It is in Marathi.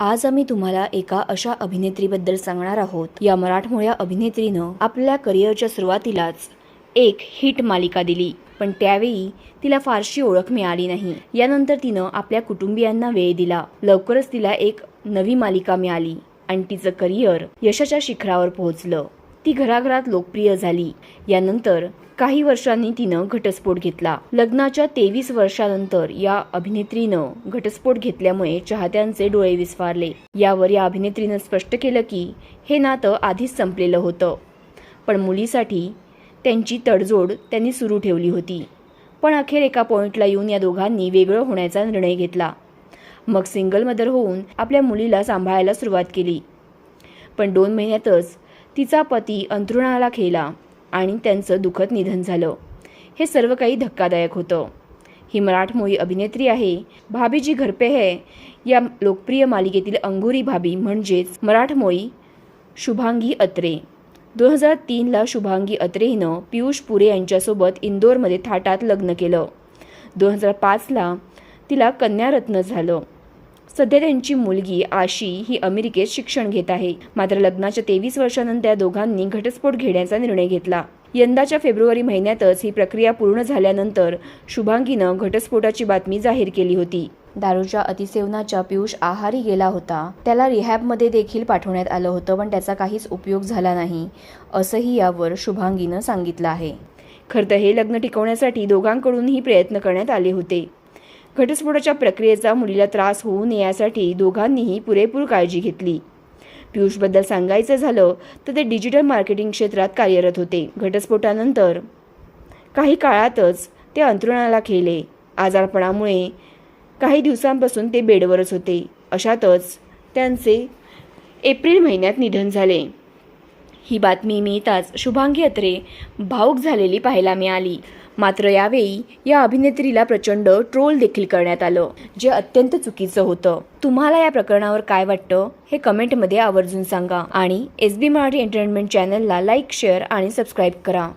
आज आम्ही तुम्हाला एका अशा अभिनेत्रीबद्दल सांगणार आहोत. या मराठमोळ्या अभिनेत्रीनं आपल्या करिअरच्या सुरुवातीलाच एक हिट मालिका दिली पण त्यावेळी तिला फारशी ओळख मिळाली नाही. यानंतर तिनं आपल्या कुटुंबियांना वेळ दिला. लवकरच तिला एक नवी मालिका मिळाली आणि तिचं करिअर यशाच्या शिखरावर पोहोचलं. ती घराघरात लोकप्रिय झाली. यानंतर काही वर्षांनी तिनं घटस्फोट घेतला. लग्नाच्या तेवीस वर्षानंतर या अभिनेत्रीनं घटस्फोट घेतल्यामुळे चाहत्यांचे डोळे विस्फारले. यावर या अभिनेत्रीनं स्पष्ट केलं की हे नातं आधीच संपलेलं होतं. पण मुलीसाठी त्यांची तडजोड त्यांनी सुरू ठेवली होती. पण अखेर एका पॉईंटला येऊन या दोघांनी वेगळं होण्याचा निर्णय घेतला. मग सिंगल मदर होऊन आपल्या मुलीला सांभाळायला सुरुवात केली. पण दोन महिन्यातच तिचा पती अंथरुणाला खेला आणि त्यांचं दुःखद निधन झालं. हे सर्व काही धक्कादायक होतं. ही मराठमोळी अभिनेत्री आहे. भाभीजी घरपे है. या लोकप्रिय मालिकेतील अंगुरी भाभी म्हणजेच मराठमोळी शुभांगी अत्रे. दोन हजार तीनला शुभांगी अत्रे हिनं पियुष पुरे यांच्यासोबत इंदोरमध्ये थाटात लग्न केलं. दोन हजार पाचला तिला कन्यारत्न झालं. सध्या त्यांची मुलगी आशी ही अमेरिकेत शिक्षण घेत आहे. मात्र लग्नाच्या तेवीस वर्षानंतर दोघांनी घटस्फोट घेण्याचा निर्णय घेतला. यंदाच्या फेब्रुवारी महिन्यातच ही प्रक्रिया पूर्ण झाल्यानंतर शुभांगीनं घटस्फोटाची बातमी जाहीर केली होती. दारूच्या अतिसेवनाच्या पियुष आहारी गेला होता. त्याला रिहॅबमध्ये देखील पाठवण्यात आलं होतं पण त्याचा काहीच उपयोग झाला नाही असंही यावर शुभांगीनं सांगितलं आहे. खरं तर हे लग्न टिकवण्यासाठी दोघांकडूनही प्रयत्न करण्यात आले होते. घटस्फोटाच्या प्रक्रियेचा मुलीला त्रास होऊ नये यासाठी दोघांनीही पुरेपूर काळजी घेतली. पियुषबद्दल सांगायचं झालं तर ते डिजिटल मार्केटिंग क्षेत्रात कार्यरत होते. घटस्फोटानंतर काही काळातच ते अंतरुणाला खेळले. आजारपणामुळे काही दिवसांपासून ते बेडवरच होते. अशातच त्यांचे एप्रिल महिन्यात निधन झाले. ही बातमी मिळताच शुभांगी अत्रे भावूक झालेली पाहायला मिळाली. मात्र यावेळी या अभिनेत्रीला प्रचंड ट्रोल देखील करण्यात आलं जे अत्यंत चुकीचं होतं. तुम्हाला या प्रकरणावर काय वाटतं? हे कमेंटमध्ये आवर्जून सांगा आणि एस बी मराठी एंटरटेनमेंट चॅनलला लाईक शेअर आणि सबस्क्राईब करा.